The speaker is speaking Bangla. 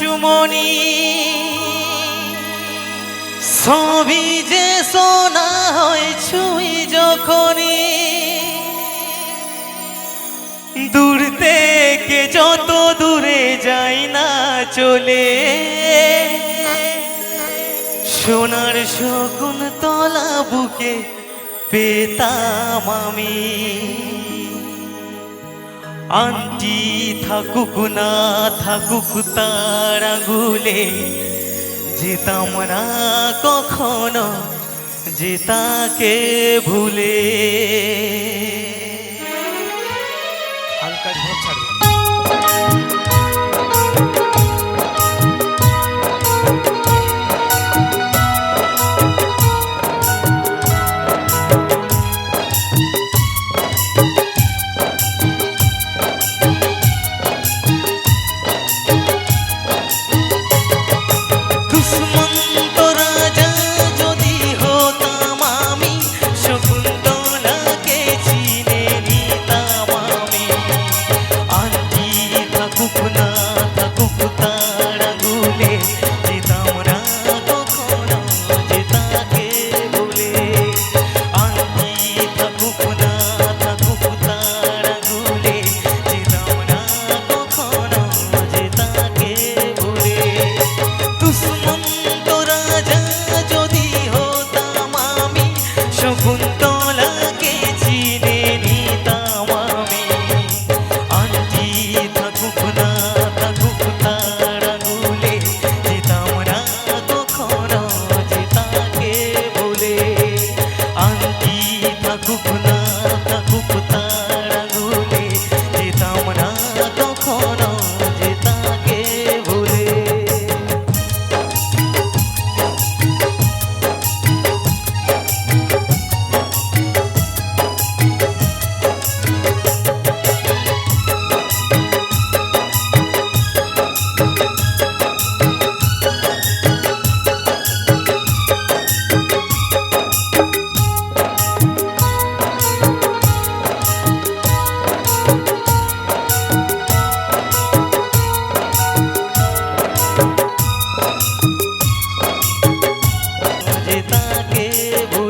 সুমনি। সবই যে সোনা হয় ছুঁই যখনই। দূর থেকে যত দূরে যাই না চলে। সোনার শকুন তলা বুকে পেতাম আমি। আন্টি থাকুক না থাকুক তার আঙুলে যেতাম না কখনো যে তাকে ভুলে। ভুলে